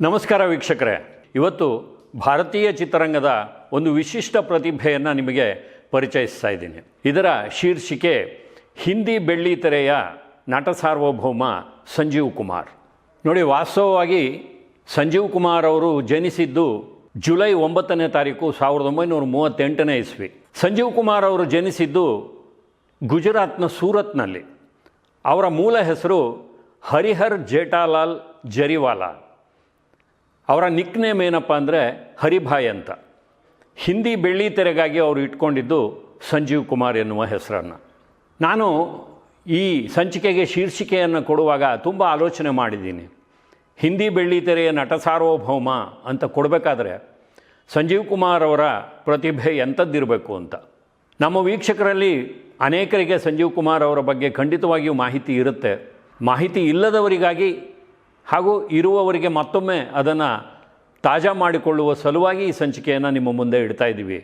ನಮಸ್ಕಾರ ವೀಕ್ಷಕರೇ. ಇವತ್ತು ಭಾರತೀಯ ಚಿತ್ರರಂಗದ ಒಂದು ವಿಶಿಷ್ಟ ಪ್ರತಿಭೆಯನ್ನು ನಿಮಗೆ ಪರಿಚಯಿಸ್ತಾ ಇದ್ದೀನಿ. ಇದರ ಶೀರ್ಷಿಕೆ ಹಿಂದಿ ಬೆಳ್ಳಿ ತೆರೆಯ ನಟ ಸಾರ್ವಭೌಮ ಸಂಜೀವ್ ಕುಮಾರ್. ನೋಡಿ, ವಾಸ್ತವವಾಗಿ ಸಂಜೀವ್ ಕುಮಾರ್ ಅವರು ಜನಿಸಿದ್ದು ಜುಲೈ ಒಂಬತ್ತನೇ ತಾರೀಕು ಸಾವಿರದ ಒಂಬೈನೂರ ಮೂವತ್ತೆಂಟನೇ ಇಸ್ವಿ. ಸಂಜೀವ್ ಕುಮಾರ್ ಅವರು ಜನಿಸಿದ್ದು ಗುಜರಾತ್ನ ಸೂರತ್ನಲ್ಲಿ. ಅವರ ಮೂಲ ಹೆಸರು ಹರಿಹರ್ ಜೇಠಾಲಾಲ್ ಜರಿವಾಲಾ. ಅವರ ನಿಕ್ ನೇಮ್ ಏನಪ್ಪ ಅಂದರೆ ಹರಿಭಾಯ್ ಅಂತ. ಹಿಂದಿ ಬೆಳ್ಳಿ ತೆರೆಗಾಗಿ ಅವರು ಇಟ್ಕೊಂಡಿದ್ದು ಸಂಜೀವ್ ಕುಮಾರ್ ಎನ್ನುವ ಹೆಸರನ್ನು. ನಾನು ಈ ಸಂಚಿಕೆಗೆ ಶೀರ್ಷಿಕೆಯನ್ನು ಕೊಡುವಾಗ ತುಂಬ ಆಲೋಚನೆ ಮಾಡಿದ್ದೀನಿ. ಹಿಂದಿ ಬೆಳ್ಳಿ ತೆರೆಯ ನಟ ಸಾರ್ವಭೌಮ ಅಂತ ಕೊಡಬೇಕಾದ್ರೆ ಸಂಜೀವ್ ಕುಮಾರ್ ಅವರ ಪ್ರತಿಭೆ ಎಂಥದ್ದಿರಬೇಕು ಅಂತ. ನಮ್ಮ ವೀಕ್ಷಕರಲ್ಲಿ ಅನೇಕರಿಗೆ ಸಂಜೀವ್ ಕುಮಾರ್ ಅವರ ಬಗ್ಗೆ ಖಂಡಿತವಾಗಿಯೂ ಮಾಹಿತಿ ಇರುತ್ತೆ. ಮಾಹಿತಿ ಇಲ್ಲದವರಿಗಾಗಿ ಹಾಗೂ ಇರುವವರಿಗೆ ಮತ್ತೊಮ್ಮೆ ಅದನ್ನು ತಾಜಾ ಮಾಡಿಕೊಳ್ಳುವ ಸಲುವಾಗಿ ಈ ಸಂಚಿಕೆಯನ್ನು ನಿಮ್ಮ ಮುಂದೆ ಇಡ್ತಾ ಇದ್ದೀವಿ.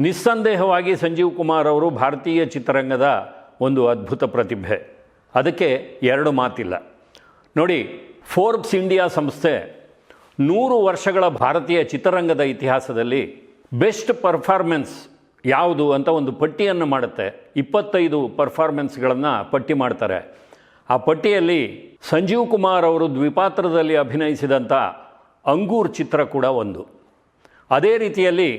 ನಿಸ್ಸಂದೇಹವಾಗಿ ಸಂಜೀವ್ ಕುಮಾರ್ ಅವರು ಭಾರತೀಯ ಚಿತ್ರರಂಗದ ಒಂದು ಅದ್ಭುತ ಪ್ರತಿಭೆ. ಅದಕ್ಕೆ ಎರಡು ಮಾತಿಲ್ಲ. ನೋಡಿ ಫೋರ್ಬ್ಸ್ ಇಂಡಿಯಾ ಸಂಸ್ಥೆ ನೂರು ವರ್ಷಗಳ ಭಾರತೀಯ ಚಿತ್ರರಂಗದ ಇತಿಹಾಸದಲ್ಲಿ ಬೆಸ್ಟ್ ಪರ್ಫಾರ್ಮೆನ್ಸ್ ಯಾವುದು ಅಂತ ಒಂದು ಪಟ್ಟಿಯನ್ನು ಮಾಡುತ್ತೆ. ಇಪ್ಪತ್ತೈದು ಪರ್ಫಾರ್ಮೆನ್ಸ್ಗಳನ್ನು ಪಟ್ಟಿ ಮಾಡ್ತಾರೆ. ಆ ಪಟ್ಟಿಯಲ್ಲಿ ಸಂಜೀವ್ ಕುಮಾರ್ ಅವರು ದ್ವಿಪಾತ್ರದಲ್ಲಿ ಅಭಿನಯಿಸಿದಂಥ ಅಂಗೂರ್ ಚಿತ್ರ ಕೂಡ ಒಂದು. ಅದೇ ರೀತಿಯಲ್ಲಿ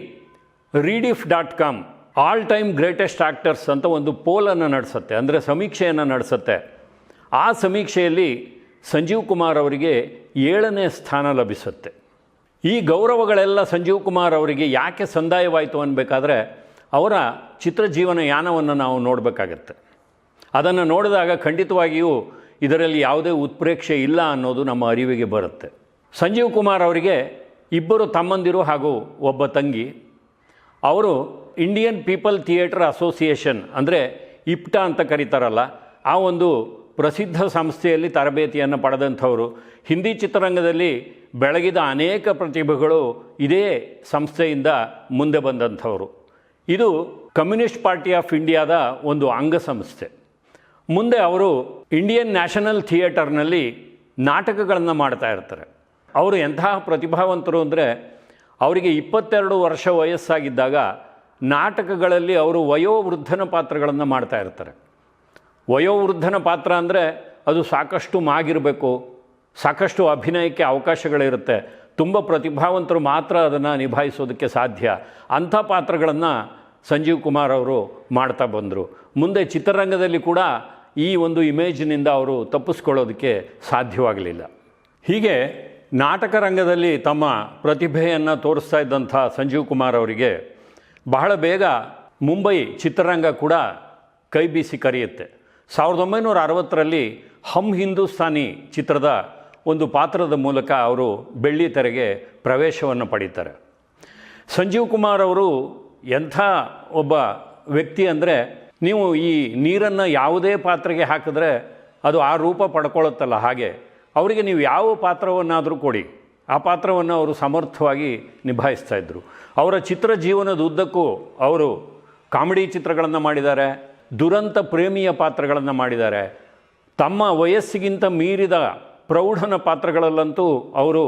Rediff dot com, all time greatest actors ಅಂತ ಒಂದು ಪೋಲನ್ನು ನಡೆಸುತ್ತೆ, ಅಂದರೆ ಸಮೀಕ್ಷೆಯನ್ನು ನಡೆಸುತ್ತೆ. ಆ ಸಮೀಕ್ಷೆಯಲ್ಲಿ ಸಂಜೀವ್ ಕುಮಾರ್ ಅವರಿಗೆ ಏಳನೇ ಸ್ಥಾನ ಲಭಿಸುತ್ತೆ. ಈ ಗೌರವಗಳೆಲ್ಲ ಸಂಜೀವ್ ಕುಮಾರ್ ಅವರಿಗೆ ಯಾಕೆ ಸಂದಾಯವಾಯಿತು ಅನ್ನಬೇಕಾದ್ರೆ ಅವರ ಚಿತ್ರಜೀವನ ಯಾನವನ್ನು ನಾವು ನೋಡಬೇಕಾಗತ್ತೆ. ಅದನ್ನು ನೋಡಿದಾಗ ಖಂಡಿತವಾಗಿಯೂ ಇದರಲ್ಲಿ ಯಾವುದೇ ಉತ್ಪ್ರೇಕ್ಷೆ ಇಲ್ಲ ಅನ್ನೋದು ನಮ್ಮ ಅರಿವಿಗೆ ಬರುತ್ತೆ. ಸಂಜೀವ್ ಕುಮಾರ್ ಅವರಿಗೆ ಇಬ್ಬರು ತಮ್ಮಂದಿರು ಹಾಗೂ ಒಬ್ಬ ತಂಗಿ. ಅವರು ಇಂಡಿಯನ್ ಪೀಪಲ್ ಥಿಯೇಟರ್ ಅಸೋಸಿಯೇಷನ್ ಅಂದರೆ ಇಪ್ಟಾ ಅಂತ ಕರೀತಾರಲ್ಲ, ಆ ಒಂದು ಪ್ರಸಿದ್ಧ ಸಂಸ್ಥೆಯಲ್ಲಿ ತರಬೇತಿಯನ್ನು ಪಡೆದಂಥವರು. ಹಿಂದಿ ಚಿತ್ರರಂಗದಲ್ಲಿ ಬೆಳಗಿದ ಅನೇಕ ಪ್ರತಿಭೆಗಳು ಇದೇ ಸಂಸ್ಥೆಯಿಂದ ಮುಂದೆ ಬಂದಂಥವರು. ಇದು ಕಮ್ಯುನಿಸ್ಟ್ ಪಾರ್ಟಿ ಆಫ್ ಇಂಡಿಯಾದ ಒಂದು ಅಂಗಸಂಸ್ಥೆ. ಮುಂದೆ ಅವರು ಇಂಡಿಯನ್ ನ್ಯಾಷನಲ್ ಥಿಯೇಟರ್ನಲ್ಲಿ ನಾಟಕಗಳನ್ನು ಮಾಡ್ತಾ ಇರ್ತಾರೆ. ಅವರು ಎಂತಹ ಪ್ರತಿಭಾವಂತರು ಅಂದರೆ ಅವರಿಗೆ ಇಪ್ಪತ್ತೆರಡು ವರ್ಷ ವಯಸ್ಸಾಗಿದ್ದಾಗ ನಾಟಕಗಳಲ್ಲಿ ಅವರು ವಯೋವೃದ್ಧನ ಪಾತ್ರಗಳನ್ನು ಮಾಡ್ತಾ ಇರ್ತಾರೆ. ವಯೋವೃದ್ಧನ ಪಾತ್ರ ಅಂದರೆ ಅದು ಸಾಕಷ್ಟು ಮಾಗಿರಬೇಕು, ಸಾಕಷ್ಟು ಅಭಿನಯಕ್ಕೆ ಅವಕಾಶಗಳಿರುತ್ತೆ, ತುಂಬ ಪ್ರತಿಭಾವಂತರು ಮಾತ್ರ ಅದನ್ನು ನಿಭಾಯಿಸೋದಕ್ಕೆ ಸಾಧ್ಯ ಅಂಥ ಪಾತ್ರಗಳನ್ನು ಸಂಜೀವ್ ಕುಮಾರ್ ಅವರು ಮಾಡ್ತಾ ಬಂದರು. ಮುಂದೆ ಚಿತ್ರರಂಗದಲ್ಲಿ ಕೂಡ ಈ ಒಂದು ಇಮೇಜಿನಿಂದ ಅವರು ತಪ್ಪಿಸ್ಕೊಳ್ಳೋದಕ್ಕೆ ಸಾಧ್ಯವಾಗಲಿಲ್ಲ. ಹೀಗೆ ನಾಟಕ ರಂಗದಲ್ಲಿ ತಮ್ಮ ಪ್ರತಿಭೆಯನ್ನು ತೋರಿಸ್ತಾ ಇದ್ದಂಥ ಸಂಜೀವ್ ಕುಮಾರ್ ಅವರಿಗೆ ಬಹಳ ಬೇಗ ಮುಂಬೈ ಚಿತ್ರರಂಗ ಕೂಡ ಕೈ ಬೀಸಿ ಕರೆಯುತ್ತೆ. ಸಾವಿರದ ಒಂಬೈನೂರ ಅರವತ್ತರಲ್ಲಿ ಹಮ್ ಹಿಂದೂಸ್ತಾನಿ ಚಿತ್ರದ ಒಂದು ಪಾತ್ರದ ಮೂಲಕ ಅವರು ಬೆಳ್ಳಿ ತೆರೆಗೆ ಪ್ರವೇಶವನ್ನು ಪಡೀತಾರೆ. ಸಂಜೀವ್ ಕುಮಾರ್ ಅವರು ಎಂಥ ಒಬ್ಬ ವ್ಯಕ್ತಿ ಅಂದರೆ ನೀವು ಈ ನೀರನ್ನು ಯಾವುದೇ ಪಾತ್ರೆಗೆ ಹಾಕಿದ್ರೆ ಅದು ಆ ರೂಪ ಪಡ್ಕೊಳ್ಳುತ್ತಲ್ಲ. ಹಾಗೆ ಅವರಿಗೆ ನೀವು ಯಾವ ಪಾತ್ರವನ್ನಾದರೂ ಕೊಡಿ. ಆ ಪಾತ್ರವನ್ನು ಅವರು ಸಮರ್ಥವಾಗಿ ನಿಭಾಯಿಸ್ತಾ ಇದ್ದರು ಅವರ ಚಿತ್ರ ಜೀವನದ ಉದ್ದಕ್ಕೂ ಅವರು ಕಾಮಿಡಿ ಚಿತ್ರಗಳನ್ನು ಮಾಡಿದ್ದಾರೆ, ದುರಂತ ಪ್ರೇಮಿಯ ಪಾತ್ರಗಳನ್ನು ಮಾಡಿದ್ದಾರೆ. ತಮ್ಮ ವಯಸ್ಸಿಗಿಂತ ಮೀರಿದ ಪ್ರೌಢನ ಪಾತ್ರಗಳಲ್ಲಂತೂ ಅವರು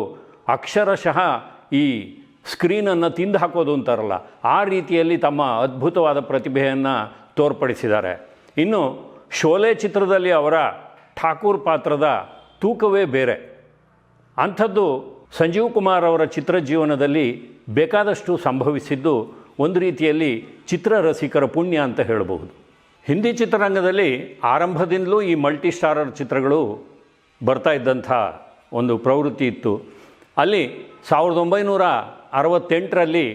ಅಕ್ಷರಶಃ ಈ ಸ್ಕ್ರೀನನ್ನು ತಿಂದು ಹಾಕೋದು ಅಂತಾರಲ್ಲ. ಆ ರೀತಿಯಲ್ಲಿ ತಮ್ಮ ಅದ್ಭುತವಾದ ಪ್ರತಿಭೆಯನ್ನು ತೋರ್ಪಡಿಸಿದ್ದಾರೆ. ಇನ್ನು ಶೋಲೆ ಚಿತ್ರದಲ್ಲಿ ಅವರ ಠಾಕೂರ್ ಪಾತ್ರದ ತೂಕವೇ ಬೇರೆ. ಅಂಥದ್ದು ಸಂಜೀವ್ ಕುಮಾರ್ ಅವರ ಚಿತ್ರ ಜೀವನದಲ್ಲಿ ಬೇಕಾದಷ್ಟು ಸಂಭವಿಸಿದ್ದು ಒಂದು ರೀತಿಯಲ್ಲಿ ಚಿತ್ರರಸಿಕರ ಪುಣ್ಯ ಅಂತ ಹೇಳಬಹುದು. ಹಿಂದಿ ಚಿತ್ರರಂಗದಲ್ಲಿ ಆರಂಭದಿಂದಲೂ ಈ ಮಲ್ಟಿ ಸ್ಟಾರರ್ ಚಿತ್ರಗಳು ಬರ್ತಾ ಇದ್ದಂಥ ಒಂದು ಪ್ರವೃತ್ತಿ ಇತ್ತು. ಅಲ್ಲಿ ಸಾವಿರದ ಒಂಬೈನೂರ ಅರವತ್ತೆಂಟರಲ್ಲಿ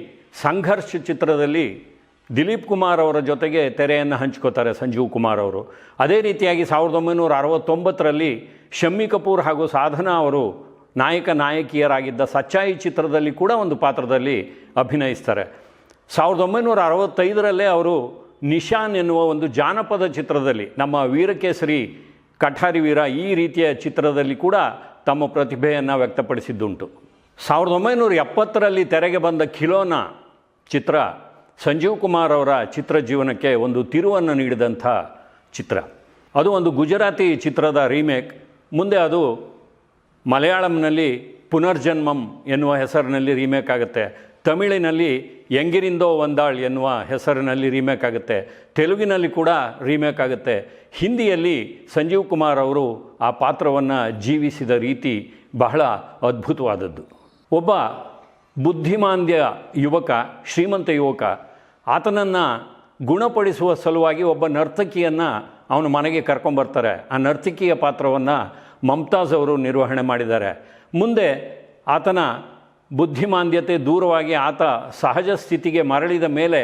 ಸಂಘರ್ಷ ಚಿತ್ರದಲ್ಲಿ ದಿಲೀಪ್ ಕುಮಾರ್ ಅವರ ಜೊತೆಗೆ ತೆರೆಯನ್ನು ಹಂಚ್ಕೋತಾರೆ ಸಂಜೀವ್ ಕುಮಾರ್ ಅವರು. ಅದೇ ರೀತಿಯಾಗಿ ಸಾವಿರದ ಒಂಬೈನೂರ ಅರವತ್ತೊಂಬತ್ತರಲ್ಲಿ ಶಮ್ಮಿ ಕಪೂರ್ ಹಾಗೂ ಸಾಧನಾ ಅವರು ನಾಯಕ ನಾಯಕಿಯರಾಗಿದ್ದ ಸಚ್ಚಾಯಿ ಚಿತ್ರದಲ್ಲಿ ಕೂಡ ಒಂದು ಪಾತ್ರದಲ್ಲಿ ಅಭಿನಯಿಸ್ತಾರೆ. ಸಾವಿರದ ಒಂಬೈನೂರ ಅರವತ್ತೈದರಲ್ಲೇ ಅವರು ನಿಶಾನ್ ಎನ್ನುವ ಒಂದು ಜಾನಪದ ಚಿತ್ರದಲ್ಲಿ ನಮ್ಮ ವೀರಕೇಸರಿ ಕಠಾರಿ ವೀರ ಈ ರೀತಿಯ ಚಿತ್ರದಲ್ಲಿ ಕೂಡ ತಮ್ಮ ಪ್ರತಿಭೆಯನ್ನು ವ್ಯಕ್ತಪಡಿಸಿದ್ದುಂಟು. ಸಾವಿರದ ಒಂಬೈನೂರ ಎಪ್ಪತ್ತರಲ್ಲಿ ತೆರೆಗೆ ಬಂದ ಖಿಲೋನಾ ಚಿತ್ರ ಸಂಜೀವ್ ಕುಮಾರ್ ಅವರ ಚಿತ್ರ ಜೀವನಕ್ಕೆ ಒಂದು ತಿರುವನ್ನು ನೀಡಿದಂಥ ಚಿತ್ರ. ಅದು ಒಂದು ಗುಜರಾತಿ ಚಿತ್ರದ ರೀಮೇಕ್. ಮುಂದೆ ಅದು ಮಲಯಾಳಂನಲ್ಲಿ ಪುನರ್ಜನ್ಮಂ ಎನ್ನುವ ಹೆಸರಿನಲ್ಲಿ ರೀಮೇಕ್ ಆಗುತ್ತೆ. ತಮಿಳಿನಲ್ಲಿ ಎಂಗಿರಿಂದೋ ಒಂದಾಳ್ ಎನ್ನುವ ಹೆಸರಿನಲ್ಲಿ ರೀಮೇಕ್ ಆಗುತ್ತೆ. ತೆಲುಗಿನಲ್ಲಿ ಕೂಡ ರೀಮೇಕ್ ಆಗುತ್ತೆ. ಹಿಂದಿಯಲ್ಲಿ ಸಂಜೀವ್ ಕುಮಾರ್ ಅವರು ಆ ಪಾತ್ರವನ್ನು ಜೀವಿಸಿದ ರೀತಿ ಬಹಳ ಅದ್ಭುತವಾದದ್ದು. ಒಬ್ಬ ಬುದ್ಧಿಮಾಂದ್ಯ ಯುವಕ, ಶ್ರೀಮಂತ ಯುವಕ ಆತನನ್ನು ಗುಣಪಡಿಸುವ ಸಲುವಾಗಿ ಒಬ್ಬ ನರ್ತಕಿಯನ್ನು ಅವನು ಮನೆಗೆ ಕರ್ಕೊಂಬರ್ತಾರೆ ಆ ನರ್ತಕಿಯ ಪಾತ್ರವನ್ನು ಮಮ್ತಾಜ್ ಅವರು ನಿರ್ವಹಣೆ ಮಾಡಿದ್ದಾರೆ. ಮುಂದೆ ಆತನ ಬುದ್ಧಿಮಾಂದ್ಯತೆ ದೂರವಾಗಿ ಆತ ಸಹಜ ಸ್ಥಿತಿಗೆ ಮರಳಿದ ಮೇಲೆ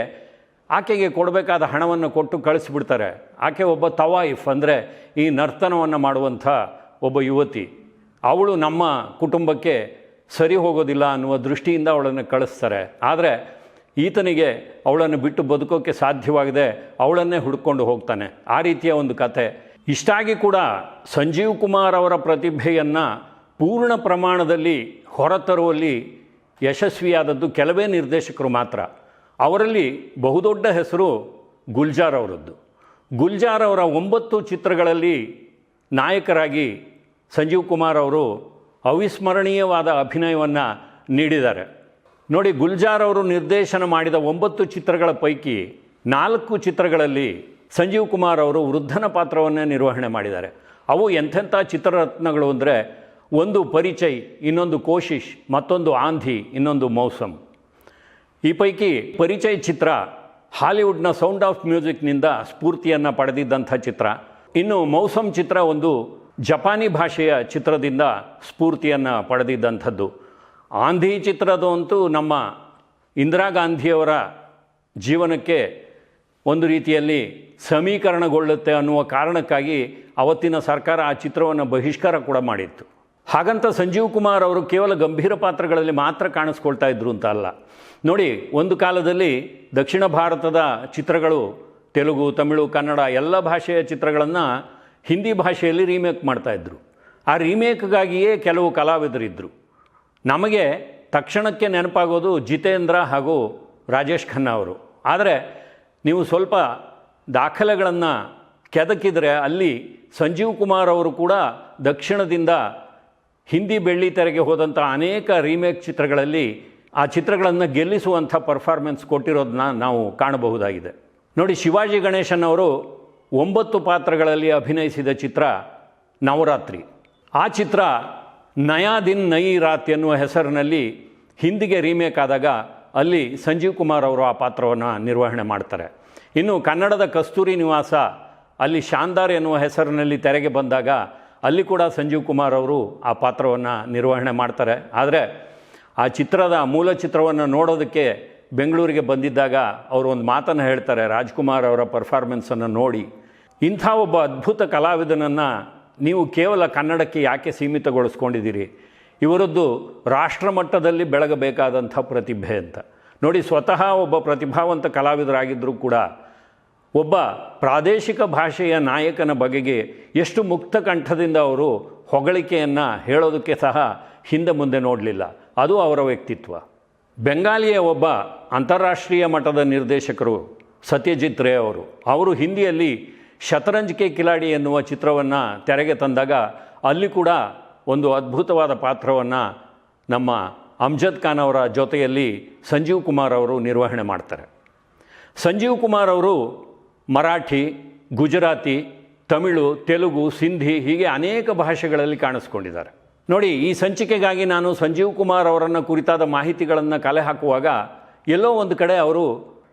ಆಕೆಗೆ ಕೊಡಬೇಕಾದ ಹಣವನ್ನು ಕೊಟ್ಟು ಕಳಿಸ್ಬಿಡ್ತಾರೆ. ಆಕೆ ಒಬ್ಬ ತವಾಯಿಫ್ ಅಂದರೆ ಈ ನರ್ತನವನ್ನು ಮಾಡುವಂಥ ಒಬ್ಬ ಯುವತಿ. ಅವಳು ನಮ್ಮ ಕುಟುಂಬಕ್ಕೆ ಸರಿ ಹೋಗೋದಿಲ್ಲ ಅನ್ನುವ ದೃಷ್ಟಿಯಿಂದ ಅವಳನ್ನು ಕಳಿಸ್ತಾರೆ. ಆದರೆ ಈತನಿಗೆ ಅವಳನ್ನು ಬಿಟ್ಟು ಬದುಕೋಕ್ಕೆ ಸಾಧ್ಯವಾಗದೆ ಅವಳನ್ನೇ ಹುಡ್ಕೊಂಡು ಹೋಗ್ತಾನೆ. ಆ ರೀತಿಯ ಒಂದು ಕತೆ ಇಷ್ಟಾಗಿ ಕೂಡ ಸಂಜೀವ್ ಕುಮಾರ್ ಅವರ ಪ್ರತಿಭೆಯನ್ನು ಪೂರ್ಣ ಪ್ರಮಾಣದಲ್ಲಿ ಹೊರತರುವಲ್ಲಿ ಯಶಸ್ವಿಯಾದದ್ದು ಕೆಲವೇ ನಿರ್ದೇಶಕರು ಮಾತ್ರ. ಅವರಲ್ಲಿ ಬಹುದೊಡ್ಡ ಹೆಸರು ಗುಲ್ಜಾರ್ ಅವರದ್ದು. ಗುಲ್ಜಾರ್ ಅವರ ಒಂಬತ್ತು ಚಿತ್ರಗಳಲ್ಲಿ ನಾಯಕರಾಗಿ ಸಂಜೀವ್ ಕುಮಾರ್ ಅವರು ಅವಿಸ್ಮರಣೀಯವಾದ ಅಭಿನಯವನ್ನು ನೀಡಿದ್ದಾರೆ. ನೋಡಿ, ಗುಲ್ಜಾರ್ ಅವರು ನಿರ್ದೇಶನ ಮಾಡಿದ ಒಂಬತ್ತು ಚಿತ್ರಗಳ ಪೈಕಿ ನಾಲ್ಕು ಚಿತ್ರಗಳಲ್ಲಿ ಸಂಜೀವ್ ಕುಮಾರ್ ಅವರು ವೃದ್ಧನ ಪಾತ್ರವನ್ನೇ ನಿರ್ವಹಣೆ ಮಾಡಿದ್ದಾರೆ. ಅವು ಎಂಥೆಂಥ ಚಿತ್ರರತ್ನಗಳು ಅಂದರೆ ಒಂದು ಪರಿಚಯ್, ಇನ್ನೊಂದು ಕೋಶಿಶ್, ಮತ್ತೊಂದು ಆಂಧಿ, ಇನ್ನೊಂದು ಮೌಸಮ್. ಈ ಪೈಕಿ ಪರಿಚಯ ಚಿತ್ರ ಹಾಲಿವುಡ್ನ ಸೌಂಡ್ ಆಫ್ ಮ್ಯೂಸಿಕ್ನಿಂದ ಸ್ಫೂರ್ತಿಯನ್ನು ಪಡೆದಿದ್ದಂಥ ಚಿತ್ರ. ಇನ್ನು ಮೌಸಮ್ ಚಿತ್ರ ಒಂದು ಜಪಾನಿ ಭಾಷೆಯ ಚಿತ್ರದಿಂದ ಸ್ಫೂರ್ತಿಯನ್ನು ಪಡೆದಿದ್ದಂಥದ್ದು. ಆಂಧಿ ಚಿತ್ರದಂತೂ ನಮ್ಮ ಇಂದಿರಾ ಗಾಂಧಿಯವರ ಜೀವನಕ್ಕೆ ಒಂದು ರೀತಿಯಲ್ಲಿ ಸಮೀಕರಣಗೊಳ್ಳುತ್ತೆ ಅನ್ನುವ ಕಾರಣಕ್ಕಾಗಿ ಅವತ್ತಿನ ಸರ್ಕಾರ ಆ ಚಿತ್ರವನ್ನು ಬಹಿಷ್ಕಾರ ಕೂಡ ಮಾಡಿತ್ತು. ಹಾಗಂತ ಸಂಜೀವ್ ಕುಮಾರ್ ಅವರು ಕೇವಲ ಗಂಭೀರ ಪಾತ್ರಗಳಲ್ಲಿ ಮಾತ್ರ ಕಾಣಿಸ್ಕೊಳ್ತಾ ಇದ್ರು ಅಂತ ಅಲ್ಲ. ನೋಡಿ, ಒಂದು ಕಾಲದಲ್ಲಿ ದಕ್ಷಿಣ ಭಾರತದ ಚಿತ್ರಗಳು, ತೆಲುಗು, ತಮಿಳು, ಕನ್ನಡ ಎಲ್ಲ ಭಾಷೆಯ ಚಿತ್ರಗಳನ್ನು ಹಿಂದಿ ಭಾಷೆಯಲ್ಲಿ ರೀಮೇಕ್ ಮಾಡ್ತಾಯಿದ್ರು ಆ ರೀಮೇಕ್ಗಾಗಿಯೇ ಕೆಲವು ಕಲಾವಿದರಿದ್ದರು ನಮಗೆ ತಕ್ಷಣಕ್ಕೆ ನೆನಪಾಗೋದು ಜಿತೇಂದ್ರ ಹಾಗೂ ರಾಜೇಶ್ ಖನ್ನಾ ಅವರು. ಆದರೆ ನೀವು ಸ್ವಲ್ಪ ದಾಖಲೆಗಳನ್ನು ಕೆದಕಿದರೆ ಅಲ್ಲಿ ಸಂಜೀವ್ ಕುಮಾರ್ ಅವರು ಕೂಡ ದಕ್ಷಿಣದಿಂದ ಹಿಂದಿ ಬೆಳ್ಳಿ ತೆರೆಗೆ ಹೋದಂಥ ಅನೇಕ ರೀಮೇಕ್ ಚಿತ್ರಗಳಲ್ಲಿ ಆ ಚಿತ್ರಗಳನ್ನು ಗೆಲ್ಲಿಸುವಂಥ ಪರ್ಫಾರ್ಮೆನ್ಸ್ ಕೊಟ್ಟಿರೋದನ್ನ ನಾವು ಕಾಣಬಹುದಾಗಿದೆ. ನೋಡಿ, ಶಿವಾಜಿ ಗಣೇಶನ್ ಅವರು ಒಂಬತ್ತು ಪಾತ್ರಗಳಲ್ಲಿ ಅಭಿನಯಿಸಿದ ಚಿತ್ರ ನವರಾತ್ರಿ. ಆ ಚಿತ್ರ ನಯಾ ದಿನ್ ನಯಿ ರಾತ್ ಎನ್ನುವ ಹೆಸರಿನಲ್ಲಿ ಹಿಂದಿಗೆ ರೀಮೇಕ್ ಆದಾಗ ಅಲ್ಲಿ ಸಂಜೀವ್ ಕುಮಾರ್ ಅವರು ಆ ಪಾತ್ರವನ್ನು ನಿರ್ವಹಣೆ ಮಾಡ್ತಾರೆ. ಇನ್ನು ಕನ್ನಡದ ಕಸ್ತೂರಿ ನಿವಾಸ ಅಲ್ಲಿ ಶಾನ್ದಾರ್ ಎನ್ನುವ ಹೆಸರಿನಲ್ಲಿ ತೆರೆಗೆ ಬಂದಾಗ ಅಲ್ಲಿ ಕೂಡ ಸಂಜೀವ್ ಕುಮಾರ್ ಅವರು ಆ ಪಾತ್ರವನ್ನು ನಿರ್ವಹಣೆ ಮಾಡ್ತಾರೆ. ಆದರೆ ಆ ಚಿತ್ರದ ಮೂಲ ಚಿತ್ರವನ್ನು ನೋಡೋದಕ್ಕೆ ಬೆಂಗಳೂರಿಗೆ ಬಂದಿದ್ದಾಗ ಅವರು ಒಂದು ಮಾತನ್ನು ಹೇಳ್ತಾರೆ, ರಾಜ್ಕುಮಾರ್ ಅವರ ಪರ್ಫಾರ್ಮೆನ್ಸನ್ನು ನೋಡಿ. ಇಂಥ ಒಬ್ಬ ಅದ್ಭುತ ಕಲಾವಿದನನ್ನು ನೀವು ಕೇವಲ ಕನ್ನಡಕ್ಕೆ ಯಾಕೆ ಸೀಮಿತಗೊಳಿಸ್ಕೊಂಡಿದ್ದೀರಿ? ಇವರದ್ದು ರಾಷ್ಟ್ರಮಟ್ಟದಲ್ಲಿ ಬೆಳಗಬೇಕಾದಂಥ ಪ್ರತಿಭೆ ಅಂತ. ನೋಡಿ, ಸ್ವತಃ ಒಬ್ಬ ಪ್ರತಿಭಾವಂತ ಕಲಾವಿದರಾಗಿದ್ದರೂ ಕೂಡ ಒಬ್ಬ ಪ್ರಾದೇಶಿಕ ಭಾಷೆಯ ನಾಯಕನ ಬಗೆಗೆ ಎಷ್ಟು ಮುಕ್ತ ಕಂಠದಿಂದ ಅವರು ಹೊಗಳಿಕೆಯನ್ನು ಹೇಳೋದಕ್ಕೆ ಸಹ ಹಿಂದೆ ಮುಂದೆ ನೋಡಲಿಲ್ಲ. ಅದು ಅವರ ವ್ಯಕ್ತಿತ್ವ. ಬೆಂಗಾಲಿಯ ಒಬ್ಬ ಅಂತಾರಾಷ್ಟ್ರೀಯ ಮಟ್ಟದ ನಿರ್ದೇಶಕರು ಸತ್ಯಜಿತ್ ರೇ ಅವರು. ಅವರು ಹಿಂದಿಯಲ್ಲಿ ಶತರಂಜ್ ಕೆ ಕಿಲಾಡಿ ಎನ್ನುವ ಚಿತ್ರವನ್ನು ತೆರೆಗೆ ತಂದಾಗ ಅಲ್ಲಿ ಕೂಡ ಒಂದು ಅದ್ಭುತವಾದ ಪಾತ್ರವನ್ನು ನಮ್ಮ ಅಮ್ಜದ್ ಖಾನ್ ಅವರ ಜೊತೆಯಲ್ಲಿ ಸಂಜೀವ್ ಕುಮಾರ್ ಅವರು ನಿರ್ವಹಣೆ ಮಾಡ್ತಾರೆ. ಸಂಜೀವ್ ಕುಮಾರ್ ಅವರು ಮರಾಠಿ, ಗುಜರಾತಿ, ತಮಿಳು, ತೆಲುಗು, ಸಿಂಧಿ ಹೀಗೆ ಅನೇಕ ಭಾಷೆಗಳಲ್ಲಿ ಕಾಣಿಸ್ಕೊಂಡಿದ್ದಾರೆ. ನೋಡಿ, ಈ ಸಂಚಿಕೆಗಾಗಿ ನಾನು ಸಂಜೀವ್ ಕುಮಾರ್ ಅವರನ್ನು ಕುರಿತಾದ ಮಾಹಿತಿಗಳನ್ನು ಕಲೆ ಹಾಕುವಾಗ ಎಲ್ಲೋ ಒಂದು ಕಡೆ ಅವರು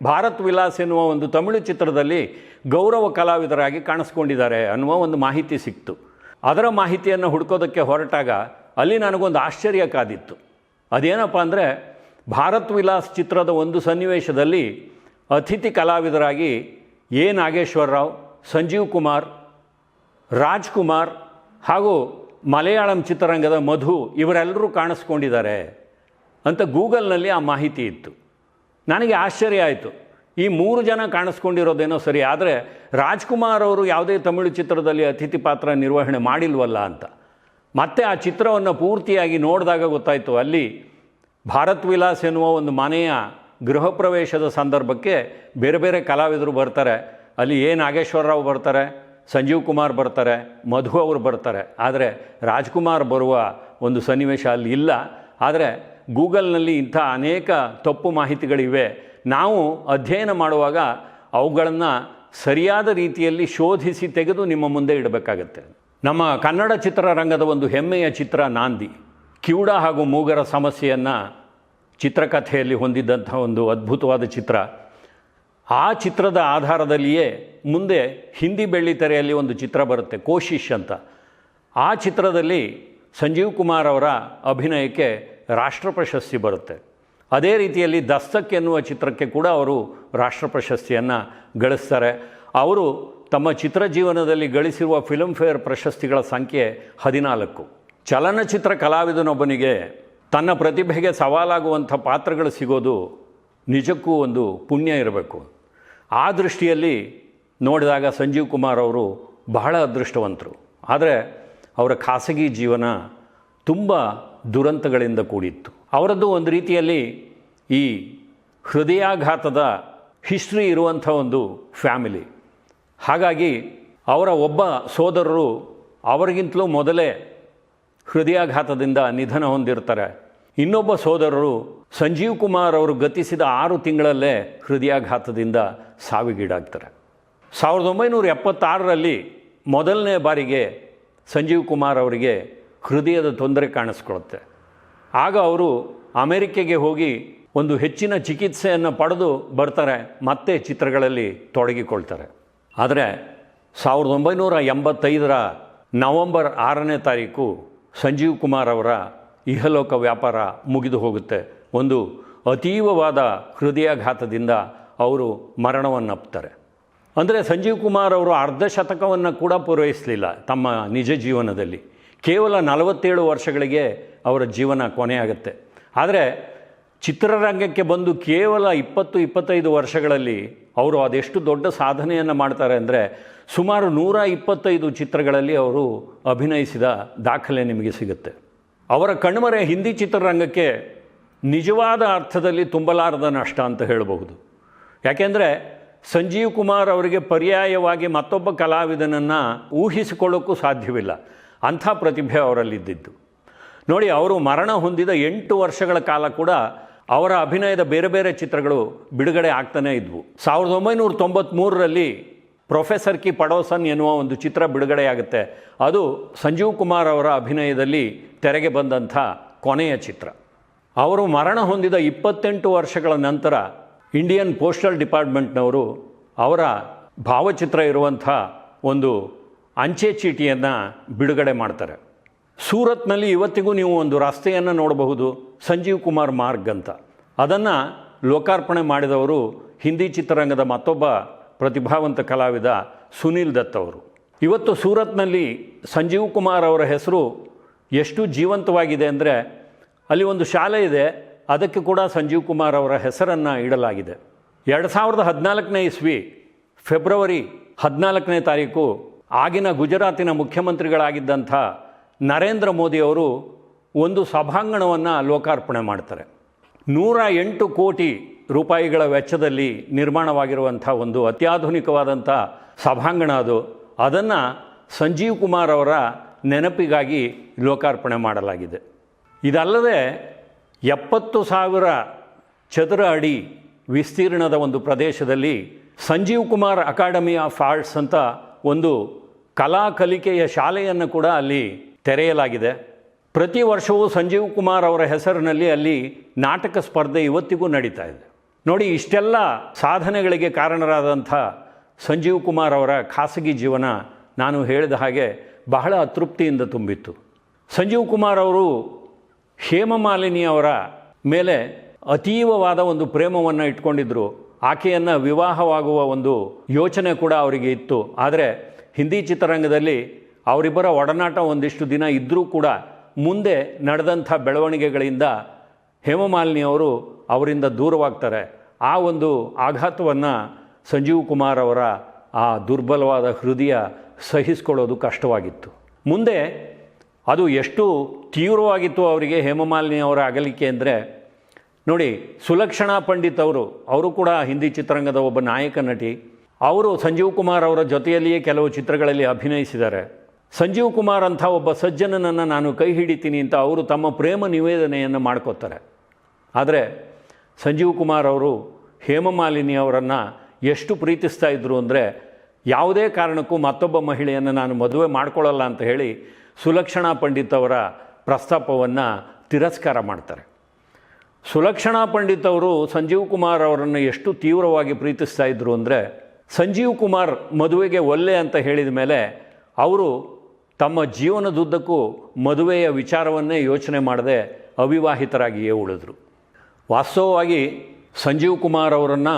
ಭಾರತ್ ವಿಲಾಸ್ ಎನ್ನುವ ಒಂದು ತಮಿಳು ಚಿತ್ರದಲ್ಲಿ ಗೌರವ ಕಲಾವಿದರಾಗಿ ಕಾಣಿಸ್ಕೊಂಡಿದ್ದಾರೆ ಅನ್ನುವ ಒಂದು ಮಾಹಿತಿ ಸಿಕ್ತು. ಅದರ ಮಾಹಿತಿಯನ್ನು ಹುಡ್ಕೋದಕ್ಕೆ ಹೊರಟಾಗ ಅಲ್ಲಿ ನನಗೊಂದು ಆಶ್ಚರ್ಯ ಕಾದಿತ್ತು. ಅದೇನಪ್ಪ ಅಂದರೆ ಭಾರತ್ ವಿಲಾಸ್ ಚಿತ್ರದ ಒಂದು ಸನ್ನಿವೇಶದಲ್ಲಿ ಅತಿಥಿ ಕಲಾವಿದರಾಗಿ ಎ. ನಾಗೇಶ್ವರರಾವ್, ಸಂಜೀವ್ ಕುಮಾರ್ ರಾಜ್ಕುಮಾರ್ ಹಾಗೂ ಮಲಯಾಳಂ ಚಿತ್ರರಂಗದ ಮಧು ಇವರೆಲ್ಲರೂ ಕಾಣಿಸ್ಕೊಂಡಿದ್ದಾರೆ ಅಂತ ಗೂಗಲ್ನಲ್ಲಿ ಆ ಮಾಹಿತಿ ಇತ್ತು. ನನಗೆ ಆಶ್ಚರ್ಯ ಆಯಿತು. ಈ ಮೂರು ಜನ ಕಾಣಿಸ್ಕೊಂಡಿರೋದೇನೋ ಸರಿ, ಆದರೆ ರಾಜ್ಕುಮಾರ್ ಅವರು ಯಾವುದೇ ತಮಿಳು ಚಿತ್ರದಲ್ಲಿ ಅತಿಥಿ ಪಾತ್ರ ನಿರ್ವಹಣೆ ಮಾಡಿಲ್ವಲ್ಲ ಅಂತ. ಮತ್ತೆ ಆ ಚಿತ್ರವನ್ನು ಪೂರ್ತಿಯಾಗಿ ನೋಡಿದಾಗ ಗೊತ್ತಾಯಿತು, ಅಲ್ಲಿ ಭಾರತ್ ವಿಲಾಸ್ ಎನ್ನುವ ಒಂದು ಮನೆಯ ಗೃಹ ಪ್ರವೇಶದ ಸಂದರ್ಭಕ್ಕೆ ಬೇರೆ ಬೇರೆ ಕಲಾವಿದರು ಬರ್ತಾರೆ. ಅಲ್ಲಿ ಎ ನಾಗೇಶ್ವರರಾವ್ ಬರ್ತಾರೆ, ಸಂಜೀವ್ ಕುಮಾರ್ ಬರ್ತಾರೆ, ಮಧು ಅವರು ಬರ್ತಾರೆ. ಆದರೆ ರಾಜ್ಕುಮಾರ್ ಬರುವ ಒಂದು ಸನ್ನಿವೇಶ ಅಲ್ಲಿ ಇಲ್ಲ. ಆದರೆ ಗೂಗಲ್ನಲ್ಲಿ ಇಂಥ ಅನೇಕ ತಪ್ಪು ಮಾಹಿತಿಗಳಿವೆ. ನಾವು ಅಧ್ಯಯನ ಮಾಡುವಾಗ ಅವುಗಳನ್ನು ಸರಿಯಾದ ರೀತಿಯಲ್ಲಿ ಶೋಧಿಸಿ ತೆಗೆದು ನಿಮ್ಮ ಮುಂದೆ ಇಡಬೇಕಾಗತ್ತೆ. ನಮ್ಮ ಕನ್ನಡ ಚಿತ್ರರಂಗದ ಒಂದು ಹೆಮ್ಮೆಯ ಚಿತ್ರ ನಾಂದಿ. ಕಿವುಡ ಹಾಗೂ ಮೂಗರ ಸಮಸ್ಯೆಯನ್ನು ಚಿತ್ರಕಥೆಯಲ್ಲಿ ಹೊಂದಿದ್ದಂಥ ಒಂದು ಅದ್ಭುತವಾದ ಚಿತ್ರ. ಆ ಚಿತ್ರದ ಆಧಾರದಲ್ಲಿಯೇ ಮುಂದೆ ಹಿಂದಿ ಬೆಳ್ಳಿತೆರೆಯಲ್ಲಿ ಒಂದು ಚಿತ್ರ ಬರುತ್ತೆ, ಕೋಶಿಶ್ ಅಂತ. ಆ ಚಿತ್ರದಲ್ಲಿ ಸಂಜೀವ್ ಕುಮಾರ್ ಅವರ ಅಭಿನಯಕ್ಕೆ ರಾಷ್ಟ್ರ ಪ್ರಶಸ್ತಿ ಬರುತ್ತೆ. ಅದೇ ರೀತಿಯಲ್ಲಿ ದಸ್ತಕ್ ಎನ್ನುವ ಚಿತ್ರಕ್ಕೆ ಕೂಡ ಅವರು ರಾಷ್ಟ್ರ ಪ್ರಶಸ್ತಿಯನ್ನು ಗಳಿಸ್ತಾರೆ. ಅವರು ತಮ್ಮ ಚಿತ್ರ ಜೀವನದಲ್ಲಿ ಗಳಿಸಿರುವ ಫಿಲ್ಮ್ಫೇರ್ ಪ್ರಶಸ್ತಿಗಳ ಸಂಖ್ಯೆ ಹದಿನಾಲ್ಕು. ಚಲನಚಿತ್ರ ಕಲಾವಿದನೊಬ್ಬನಿಗೆ ತನ್ನ ಪ್ರತಿಭೆಗೆ ಸವಾಲಾಗುವಂಥ ಪಾತ್ರಗಳು ಸಿಗೋದು ನಿಜಕ್ಕೂ ಒಂದು ಪುಣ್ಯ ಇರಬೇಕು. ಆ ದೃಷ್ಟಿಯಲ್ಲಿ ನೋಡಿದಾಗ ಸಂಜೀವ್ ಕುಮಾರ್ ಅವರು ಬಹಳ ಅದೃಷ್ಟವಂತರು. ಆದರೆ ಅವರ ಖಾಸಗಿ ಜೀವನ ತುಂಬ ದುರಂತಗಳಿಂದ ಕೂಡಿತ್ತು. ಅವರದ್ದು ಒಂದು ರೀತಿಯಲ್ಲಿ ಈ ಹೃದಯಾಘಾತದ ಹಿಸ್ಟ್ರಿ ಇರುವಂಥ ಒಂದು ಫ್ಯಾಮಿಲಿ. ಹಾಗಾಗಿ ಅವರ ಒಬ್ಬ ಸೋದರರು ಅವರಿಗಿಂತಲೂ ಮೊದಲೇ ಹೃದಯಾಘಾತದಿಂದ ನಿಧನ ಹೊಂದಿರ್ತಾರೆ. ಇನ್ನೊಬ್ಬ ಸೋದರರು ಸಂಜೀವ್ ಕುಮಾರ್ ಅವರು ಗತಿಸಿದ ಆರು ತಿಂಗಳಲ್ಲೇ ಹೃದಯಾಘಾತದಿಂದ ಸಾವಿಗೀಡಾಗ್ತಾರೆ. ಸಾವಿರದ ಒಂಬೈನೂರ ಎಪ್ಪತ್ತಾರರಲ್ಲಿ ಮೊದಲನೇ ಬಾರಿಗೆ ಸಂಜೀವ್ ಕುಮಾರ್ ಅವರಿಗೆ ಹೃದಯದ ತೊಂದರೆ ಕಾಣಿಸ್ಕೊಳ್ಳುತ್ತೆ. ಆಗ ಅವರು ಅಮೆರಿಕೆಗೆ ಹೋಗಿ ಒಂದು ಹೆಚ್ಚಿನ ಚಿಕಿತ್ಸೆಯನ್ನು ಪಡೆದು ಬರ್ತಾರೆ, ಮತ್ತೆ ಚಿತ್ರಗಳಲ್ಲಿ ತೊಡಗಿಕೊಳ್ತಾರೆ. ಆದರೆ ಸಾವಿರದ ಒಂಬೈನೂರ ಎಂಬತ್ತೈದರ ನವಂಬರ್ ಆರನೇ ತಾರೀಕು ಸಂಜೀವ್ ಕುಮಾರ್ ಅವರ ಇಹಲೋಕ ವ್ಯಾಪಾರ ಮುಗಿದು ಹೋಗುತ್ತೆ. ಒಂದು ಅತೀವವಾದ ಹೃದಯಾಘಾತದಿಂದ ಅವರು ಮರಣವನ್ನಪ್ತಾರೆ. ಅಂದರೆ ಸಂಜೀವ್ ಕುಮಾರ್ ಅವರು ಅರ್ಧ ಶತಕವನ್ನು ಕೂಡ ಪೂರೈಸಲಿಲ್ಲ ತಮ್ಮ ನಿಜ ಜೀವನದಲ್ಲಿ. ಕೇವಲ ನಲವತ್ತೇಳು ವರ್ಷಗಳಿಗೆ ಅವರ ಜೀವನ ಕೊನೆಯಾಗುತ್ತೆ. ಆದರೆ ಚಿತ್ರರಂಗಕ್ಕೆ ಬಂದು ಕೇವಲ ಇಪ್ಪತ್ತು, ಇಪ್ಪತ್ತೈದು ವರ್ಷಗಳಲ್ಲಿ ಅವರು ಅದೆಷ್ಟು ದೊಡ್ಡ ಸಾಧನೆಯನ್ನು ಮಾಡ್ತಾರೆ ಅಂದರೆ ಸುಮಾರು ನೂರ ಇಪ್ಪತ್ತೈದು ಚಿತ್ರಗಳಲ್ಲಿ ಅವರು ಅಭಿನಯಿಸಿದ ದಾಖಲೆ ನಿಮಗೆ ಸಿಗುತ್ತೆ. ಅವರ ಕಣ್ಮರೆ ಹಿಂದಿ ಚಿತ್ರರಂಗಕ್ಕೆ ನಿಜವಾದ ಅರ್ಥದಲ್ಲಿ ತುಂಬಲಾರದ ನಷ್ಟ ಅಂತ ಹೇಳಬಹುದು. ಯಾಕೆಂದರೆ ಸಂಜೀವ್ ಕುಮಾರ್ ಅವರಿಗೆ ಪರ್ಯಾಯವಾಗಿ ಮತ್ತೊಬ್ಬ ಕಲಾವಿದನನ್ನು ಊಹಿಸಿಕೊಳ್ಳೋಕ್ಕೂ ಸಾಧ್ಯವಿಲ್ಲ. ಅಂಥ ಪ್ರತಿಭೆ ಅವರಲ್ಲಿದ್ದಿದ್ದು. ನೋಡಿ, ಅವರು ಮರಣ ಹೊಂದಿದ ಎಂಟು ವರ್ಷಗಳ ಕಾಲ ಕೂಡ ಅವರ ಅಭಿನಯದ ಬೇರೆ ಬೇರೆ ಚಿತ್ರಗಳು ಬಿಡುಗಡೆ ಆಗ್ತಾನೇ ಇದ್ವು. ಸಾವಿರದ ಒಂಬೈನೂರ ತೊಂಬತ್ತ್ಮೂರರಲ್ಲಿ ಪ್ರೊಫೆಸರ್ ಕಿ ಪಡೋಸನ್ ಎನ್ನುವ ಒಂದು ಚಿತ್ರ ಬಿಡುಗಡೆಯಾಗುತ್ತೆ. ಅದು ಸಂಜೀವ್ ಕುಮಾರ್ ಅವರ ಅಭಿನಯದಲ್ಲಿ ತೆರೆಗೆ ಬಂದಂಥ ಕೊನೆಯ ಚಿತ್ರ. ಅವರು ಮರಣ ಹೊಂದಿದ ಇಪ್ಪತ್ತೆಂಟು ವರ್ಷಗಳ ನಂತರ ಇಂಡಿಯನ್ ಪೋಸ್ಟಲ್ ಡಿಪಾರ್ಟ್ಮೆಂಟ್ನವರು ಅವರ ಭಾವಚಿತ್ರ ಇರುವಂಥ ಒಂದು ಅಂಚೆ ಚೀಟಿಯನ್ನು ಬಿಡುಗಡೆ ಮಾಡ್ತಾರೆ. ಸೂರತ್ನಲ್ಲಿ ಇವತ್ತಿಗೂ ನೀವು ಒಂದು ರಸ್ತೆಯನ್ನು ನೋಡಬಹುದು, ಸಂಜೀವ್ ಕುಮಾರ್ ಮಾರ್ಗ್ ಅಂತ. ಅದನ್ನು ಲೋಕಾರ್ಪಣೆ ಮಾಡಿದವರು ಹಿಂದಿ ಚಿತ್ರರಂಗದ ಮತ್ತೊಬ್ಬ ಪ್ರತಿಭಾವಂತ ಕಲಾವಿದ ಸುನೀಲ್ ದತ್ ಅವರು. ಇವತ್ತು ಸೂರತ್ನಲ್ಲಿ ಸಂಜೀವ್ ಕುಮಾರ್ ಅವರ ಹೆಸರು ಎಷ್ಟು ಜೀವಂತವಾಗಿದೆ ಅಂದರೆ ಅಲ್ಲಿ ಒಂದು ಶಾಲೆ ಇದೆ, ಅದಕ್ಕೆ ಕೂಡ ಸಂಜೀವ್ ಕುಮಾರ್ ಅವರ ಹೆಸರನ್ನು ಇಡಲಾಗಿದೆ. ಎರಡು ಸಾವಿರದ ಹದಿನಾಲ್ಕನೇ ಇಸ್ವಿ, ಫೆಬ್ರವರಿ ಹದಿನಾಲ್ಕನೇ ತಾರೀಕು ಆಗಿನ ಗುಜರಾತಿನ ಮುಖ್ಯಮಂತ್ರಿಗಳಾಗಿದ್ದಂಥ ನರೇಂದ್ರ ಮೋದಿಯವರು ಒಂದು ಸಭಾಂಗಣವನ್ನು ಲೋಕಾರ್ಪಣೆ ಮಾಡ್ತಾರೆ. ನೂರ ಎಂಟು ಕೋಟಿ ರೂಪಾಯಿಗಳ ವೆಚ್ಚದಲ್ಲಿ ನಿರ್ಮಾಣವಾಗಿರುವಂಥ ಒಂದು ಅತ್ಯಾಧುನಿಕವಾದಂಥ ಸಭಾಂಗಣ ಅದು. ಅದನ್ನು ಸಂಜೀವ್ ಕುಮಾರ್ ಅವರ ನೆನಪಿಗಾಗಿ ಲೋಕಾರ್ಪಣೆ ಮಾಡಲಾಗಿದೆ. ಇದಲ್ಲದೆ ಎಪ್ಪತ್ತು ಸಾವಿರ ಚದರ ಅಡಿ ವಿಸ್ತೀರ್ಣದ ಒಂದು ಪ್ರದೇಶದಲ್ಲಿ Sanjeev Kumar academy of arts ಅಂತ ಒಂದು ಕಲಾ ಕಲಿಕೆಯ ಶಾಲೆಯನ್ನು ಕೂಡ ಅಲ್ಲಿ ತೆರೆಯಲಾಗಿದೆ. ಪ್ರತಿ ವರ್ಷವೂ ಸಂಜೀವ್ ಕುಮಾರ್ ಅವರ ಹೆಸರಿನಲ್ಲಿ ಅಲ್ಲಿ ನಾಟಕ ಸ್ಪರ್ಧೆ ಇವತ್ತಿಗೂ ನಡೀತಾ ಇದೆ. ನೋಡಿ, ಇಷ್ಟೆಲ್ಲ ಸಾಧನೆಗಳಿಗೆ ಕಾರಣರಾದಂಥ ಸಂಜೀವ್ ಕುಮಾರ್ ಅವರ ಖಾಸಗಿ ಜೀವನ ನಾನು ಹೇಳಿದ ಹಾಗೆ ಬಹಳ ಅತೃಪ್ತಿಯಿಂದ ತುಂಬಿತ್ತು. ಸಂಜೀವ್ ಕುಮಾರ್ ಅವರು ಹೇಮಮಾಲಿನಿ ಅವರ ಮೇಲೆ ಅತೀವವಾದ ಒಂದು ಪ್ರೇಮವನ್ನು ಇಟ್ಕೊಂಡಿದ್ದರು ಆಕೆಯನ್ನು ವಿವಾಹವಾಗುವ ಒಂದು ಯೋಚನೆ ಕೂಡ ಅವರಿಗೆ ಇತ್ತು. ಆದರೆ ಹಿಂದಿ ಚಿತ್ರರಂಗದಲ್ಲಿ ಅವರಿಬ್ಬರ ಒಡನಾಟ ಒಂದಿಷ್ಟು ದಿನ ಇದ್ದರೂ ಕೂಡ ಮುಂದೆ ನಡೆದಂಥ ಬೆಳವಣಿಗೆಗಳಿಂದ ಹೇಮಮಾಲಿನಿ ಅವರು ಅವರಿಂದ ದೂರವಾಗ್ತಾರೆ. ಆ ಒಂದು ಆಘಾತವನ್ನು ಸಂಜೀವ್ ಕುಮಾರ್ ಅವರ ಆ ದುರ್ಬಲವಾದ ಹೃದಯ ಸಹಿಸ್ಕೊಳ್ಳೋದು ಕಷ್ಟವಾಗಿತ್ತು. ಮುಂದೆ ಅದು ಎಷ್ಟು ತೀವ್ರವಾಗಿತ್ತು ಅವರಿಗೆ ಹೇಮಮಾಲಿನಿ ಅವರ ಅಗಲಿಕೆ ಅಂದರೆ, ನೋಡಿ ಸುಲಕ್ಷಣಾ ಪಂಡಿತ್ ಅವರು ಅವರು ಕೂಡ ಹಿಂದಿ ಚಿತ್ರರಂಗದ ಒಬ್ಬ ನಾಯಕ ನಟಿ. ಅವರು ಸಂಜೀವ್ ಕುಮಾರ್ ಅವರ ಜೊತೆಯಲ್ಲಿಯೇ ಕೆಲವು ಚಿತ್ರಗಳಲ್ಲಿ ಅಭಿನಯಿಸಿದ್ದಾರೆ. ಸಂಜೀವ್ ಕುಮಾರ್ ಅಂಥ ಒಬ್ಬ ಸಜ್ಜನನನ್ನು ನಾನು ಕೈ ಹಿಡಿತೀನಿ ಅಂತ ಅವರು ತಮ್ಮ ಪ್ರೇಮ ನಿವೇದನೆಯನ್ನು ಮಾಡ್ಕೋತಾರೆ ಆದರೆ ಸಂಜೀವ್ ಕುಮಾರ್ ಅವರು ಹೇಮಮಾಲಿನಿ ಅವರನ್ನು ಎಷ್ಟು ಪ್ರೀತಿಸ್ತಾ ಇದ್ದರು ಅಂದರೆ ಯಾವುದೇ ಕಾರಣಕ್ಕೂ ಮತ್ತೊಬ್ಬ ಮಹಿಳೆಯನ್ನು ನಾನು ಮದುವೆ ಮಾಡ್ಕೊಳ್ಳಲ್ಲ ಅಂತ ಹೇಳಿ ಸುಲಕ್ಷಣಾ ಪಂಡಿತ್ ಅವರ ಪ್ರಸ್ತಾಪವನ್ನು ತಿರಸ್ಕಾರ ಮಾಡ್ತಾರೆ. ಸುಲಕ್ಷಣಾ ಪಂಡಿತ್ ಅವರು ಸಂಜೀವ್ ಕುಮಾರ್ ಅವರನ್ನು ಎಷ್ಟು ತೀವ್ರವಾಗಿ ಪ್ರೀತಿಸ್ತಾ ಇದ್ದರು ಅಂದರೆ ಸಂಜೀವ್ ಕುಮಾರ್ ಮದುವೆಗೆ ಒಲ್ಲೆ ಅಂತ ಹೇಳಿದ ಮೇಲೆ ಅವರು ತಮ್ಮ ಜೀವನದುದ್ದಕ್ಕೂ ಮದುವೆಯ ವಿಚಾರವನ್ನೇ ಯೋಚನೆ ಮಾಡದೆ ಅವಿವಾಹಿತರಾಗಿಯೇ ಉಳಿದ್ರು. ವಾಸ್ತವವಾಗಿ ಸಂಜೀವ್ ಕುಮಾರ್ ಅವರನ್ನು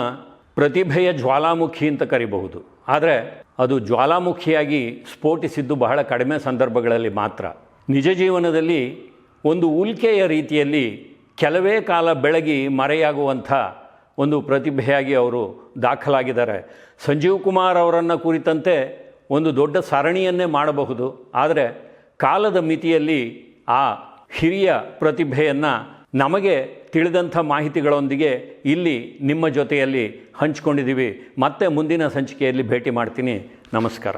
ಪ್ರತಿಭೆಯ ಜ್ವಾಲಾಮುಖಿ ಅಂತ ಕರಿಬಹುದು. ಆದರೆ ಅದು ಜ್ವಾಲಾಮುಖಿಯಾಗಿ ಸ್ಫೋಟಿಸಿದ್ದು ಬಹಳ ಕಡಿಮೆ ಸಂದರ್ಭಗಳಲ್ಲಿ ಮಾತ್ರ. ನಿಜ ಜೀವನದಲ್ಲಿ ಒಂದು ಉಲ್ಕೆಯ ರೀತಿಯಲ್ಲಿ ಕೆಲವೇ ಕಾಲ ಬೆಳಗಿ ಮರೆಯಾಗುವಂಥ ಒಂದು ಪ್ರತಿಭೆಯಾಗಿ ಅವರು ದಾಖಲಾಗಿದ್ದಾರೆ. ಸಂಜೀವ್ ಕುಮಾರ್ ಅವರನ್ನು ಕುರಿತಂತೆ ಒಂದು ದೊಡ್ಡ ಸರಣಿಯನ್ನೇ ಮಾಡಬಹುದು. ಆದರೆ ಕಾಲದ ಮಿತಿಯಲ್ಲಿ ಆ ಹಿರಿಯ ಪ್ರತಿಭೆಯನ್ನು ನಮಗೆ ತಿಳಿದಂಥ ಮಾಹಿತಿಗಳೊಂದಿಗೆ ಇಲ್ಲಿ ನಿಮ್ಮ ಜೊತೆಯಲ್ಲಿ ಹಂಚ್ಕೊಂಡಿದ್ದೀವಿ. ಮತ್ತೆ ಮುಂದಿನ ಸಂಚಿಕೆಯಲ್ಲಿ ಭೇಟಿ ಮಾಡ್ತೀನಿ. ನಮಸ್ಕಾರ.